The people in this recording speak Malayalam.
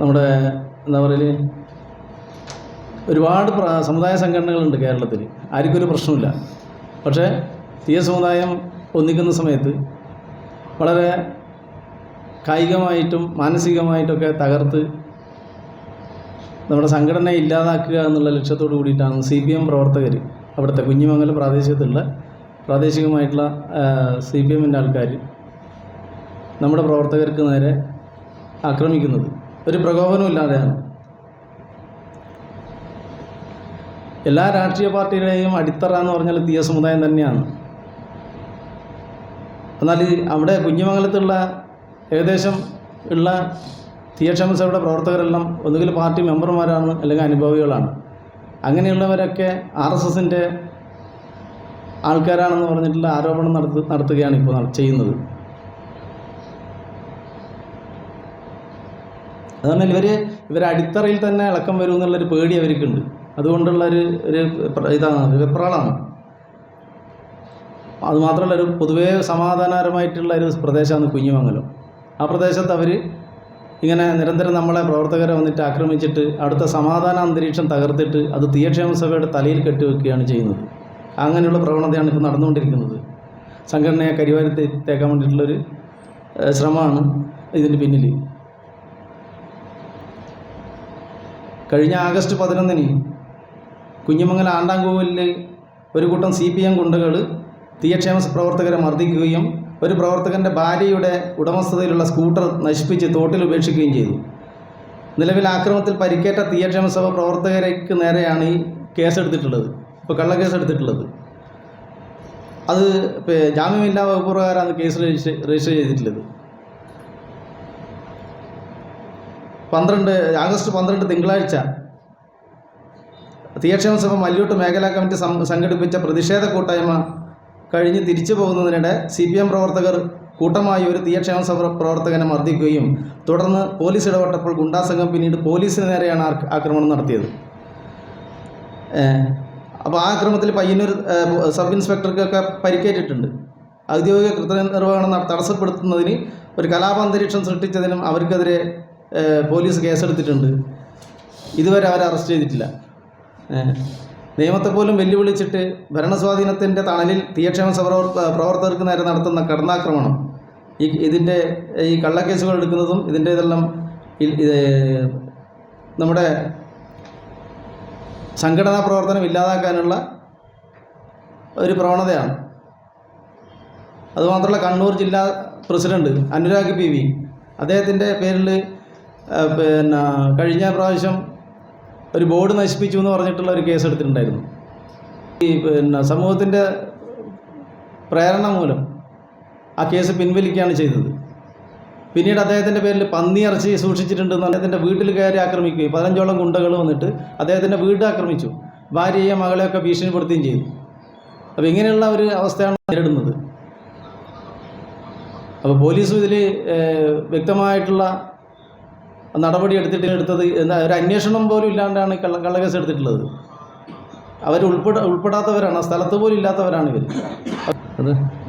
നമ്മുടെ എന്താ പറയൽ? ഒരുപാട് സമുദായ സംഘടനകളുണ്ട് കേരളത്തിൽ ആർക്കും ഒരു പ്രശ്നമില്ല പക്ഷേ തീയ സമുദായം ഒന്നിക്കുന്ന സമയത്ത് വളരെ കായികമായിട്ടും മാനസികമായിട്ടൊക്കെ തകർത്ത് നമ്മുടെ സംഘടനയെ ഇല്ലാതാക്കുക എന്നുള്ള ലക്ഷ്യത്തോട് കൂടിയിട്ടാണ് സി പി എം പ്രവർത്തകർ അവിടുത്തെ കുഞ്ഞിമംഗലം പ്രാദേശികത്തിലുള്ള പ്രാദേശികമായിട്ടുള്ള സി പി എമ്മിന്റെ ആൾക്കാർ നമ്മുടെ പ്രവർത്തകർക്ക് നേരെ ആക്രമിക്കുന്നത്. ഒരു പ്രകോപനവും ഇല്ലാതെയാണ്. എല്ലാ രാഷ്ട്രീയ പാർട്ടികളെയും അടിത്തറ എന്ന് പറഞ്ഞാൽ ദിയ സമുദായം തന്നെയാണ്. എന്നാൽ അവിടെ കുഞ്ഞുമംഗലത്തുള്ള ഏകദേശം ഉള്ള തീയക്ഷമസയുടെ പ്രവർത്തകരെല്ലാം ഒന്നുകിൽ പാർട്ടി മെമ്പർമാരാണ് അല്ലെങ്കിൽ അനുഭവികളാണ്. അങ്ങനെയുള്ളവരൊക്കെ ആർ എസ് എസിന്റെ ആൾക്കാരാണെന്ന് പറഞ്ഞിട്ടുള്ള ആരോപണം നടത്തു നടത്തുകയാണ് ഇപ്പോൾ നട- അതുകൊണ്ട് ഇവർ ഇവർ അടിത്തറയിൽ തന്നെ ഇളക്കം വരും എന്നുള്ളൊരു പേടി അവർക്കുണ്ട്. അതുകൊണ്ടുള്ള ഒരു ഒരു ഇതാണ് ഒരു വെപ്രാളാണ്. അതുമാത്രമല്ല ഒരു പൊതുവേ സമാധാനപരമായിട്ടുള്ള ഒരു പ്രദേശമാണ് കുഞ്ഞുമംഗലം. ആ പ്രദേശത്ത് അവർ ഇങ്ങനെ നിരന്തരം നമ്മളെ പ്രവർത്തകരെ വന്നിട്ട് ആക്രമിച്ചിട്ട് അടുത്ത സമാധാന അന്തരീക്ഷം തകർത്തിട്ട് അത് തീയക്ഷേമ സഭയുടെ തലയിൽ കെട്ടിവെക്കുകയാണ് ചെയ്യുന്നത്. അങ്ങനെയുള്ള പ്രവണതയാണ് ഇപ്പോൾ നടന്നുകൊണ്ടിരിക്കുന്നത്. സംഘടനയെ കരിവാരി തേ- തേക്കാൻ വേണ്ടിയിട്ടുള്ളൊരു ശ്രമമാണ് ഇതിന് പിന്നിൽ കഴിഞ്ഞ ആഗസ്റ്റ് പതിനൊന്നിന് കുഞ്ഞുമംഗല ആണ്ടാങ്കോവിലിൽ ഒരു കൂട്ടം സി പി എം ഗുണ്ടകൾ തീയക്ഷേമ പ്രവർത്തകരെ മർദ്ദിക്കുകയും ഒരു പ്രവർത്തകന്റെ ഭാര്യയുടെ ഉടമസ്ഥതയിലുള്ള സ്കൂട്ടർ നശിപ്പിച്ച് തോട്ടിൽ ഉപേക്ഷിക്കുകയും ചെയ്തു. നിലവിൽ ആക്രമത്തിൽ പരിക്കേറ്റ തീയക്ഷേമ സഭ പ്രവർത്തകർക്ക് നേരെയാണ് ഈ കേസെടുത്തിട്ടുള്ളത്. ഇപ്പോൾ കള്ളക്കേസ് എടുത്തിട്ടുള്ളത് അത് ജാമ്യമില്ലാ വകുപ്പ് പ്രകാരമാണ് കേസ് രജിസ്റ്റർ രജിസ്റ്റർ ചെയ്തിട്ടുള്ളത്. പന്ത്രണ്ട് ആഗസ്റ്റ് പന്ത്രണ്ട് തിങ്കളാഴ്ച തീയക്ഷേമ സഭ മല്യൂട്ട് മേഖലാ കമ്മിറ്റി സംഘടിപ്പിച്ച പ്രതിഷേധ കൂട്ടായ്മ കഴിഞ്ഞ് തിരിച്ചു പോകുന്നതിനിടെ സി പി എം പ്രവർത്തകർ കൂട്ടമായി ഒരു തീയക്ഷേമ സഭ പ്രവർത്തകനെ മർദ്ദിക്കുകയും തുടർന്ന് പോലീസ് ഇടപെട്ടപ്പോൾ ഗുണ്ടാസംഘം പിന്നീട് പോലീസിന് നേരെയാണ് ആക്രമണം നടത്തിയത്. അപ്പോൾ ആ ആക്രമത്തിൽ പയ്യന്നൂർ സബ് ഇൻസ്പെക്ടർക്കൊക്കെ പരിക്കേറ്റിട്ടുണ്ട്. ഔദ്യോഗിക കൃത്യനിർവഹണം തടസ്സപ്പെടുത്തുന്നതിന് ഒരു കലാപാന്തരീക്ഷം സൃഷ്ടിച്ചതിനും അവർക്കെതിരെ പോലീസ് കേസെടുത്തിട്ടുണ്ട്. ഇതുവരെ അവരെ അറസ്റ്റ് ചെയ്തിട്ടില്ല. നിയമത്തെപ്പോലും നിയമത്തെ പോലും വെല്ലുവിളിച്ചിട്ട് ഭരണസ്വാധീനത്തിന്റെ തണലിൽ തീയക്ഷേമ പ്രവർത്തകർക്ക് നേരെ നടത്തുന്ന കടന്നാക്രമണം. ഈ ഇതിന്റെ ഈ കള്ളക്കേസുകൾ എടുക്കുന്നതും ഇതിന്റെ ഇതെല്ലാം ഇത് നമ്മുടെ സംഘടനാ പ്രവർത്തനം ഇല്ലാതാക്കാനുള്ള ഒരു പ്രവണതയാണ്. അതുമാത്രമല്ല കണ്ണൂർ ജില്ലാ പ്രസിഡന്റ് അനുരാഗ് പി വി. അദ്ദേഹത്തിന്റെ പേരിൽ പിന്നെ കഴിഞ്ഞ പ്രാവശ്യം ഒരു ബോർഡ് നശിപ്പിച്ചു എന്ന് പറഞ്ഞിട്ടുള്ള ഒരു കേസ് എടുത്തിട്ടുണ്ടായിരുന്നു. ഈ പിന്നെ സമൂഹത്തിന്റെ പ്രേരണ മൂലം ആ കേസ് പിൻവലിക്കുകയാണ് ചെയ്തത്. പിന്നീട് അദ്ദേഹത്തിന്റെ പേരിൽ പന്നി ഇറച്ചി സൂക്ഷിച്ചിട്ടുണ്ടെന്ന് അദ്ദേഹത്തിന്റെ വീട്ടിൽ കയറി ആക്രമിക്കുകയും പതിനഞ്ചോളം ഗുണ്ടകൾ വന്നിട്ട് അദ്ദേഹത്തിന്റെ വീട് ആക്രമിച്ചു. ഭാര്യയെ മകളെയൊക്കെ ഭീഷണിപ്പെടുത്തുകയും ചെയ്തു. അപ്പോൾ ഇങ്ങനെയുള്ള ഒരു അവസ്ഥയാണ് നേരിടുന്നത്. അപ്പോൾ പോലീസും ഇതിൽ വ്യക്തമായിട്ടുള്ള നടപടി എടുത്തിട്ട് എടുത്തത് എന്താ ഒരു അന്വേഷണം പോലും ഇല്ലാണ്ടാണ് കള്ള കള്ളക്കേസ് എടുത്തിട്ടുള്ളത്. അവർ ഉൾപ്പെട ഉൾപ്പെടാത്തവരാണ് സ്ഥലത്ത് പോലും ഇല്ലാത്തവരാണ് ഇവർ അത്.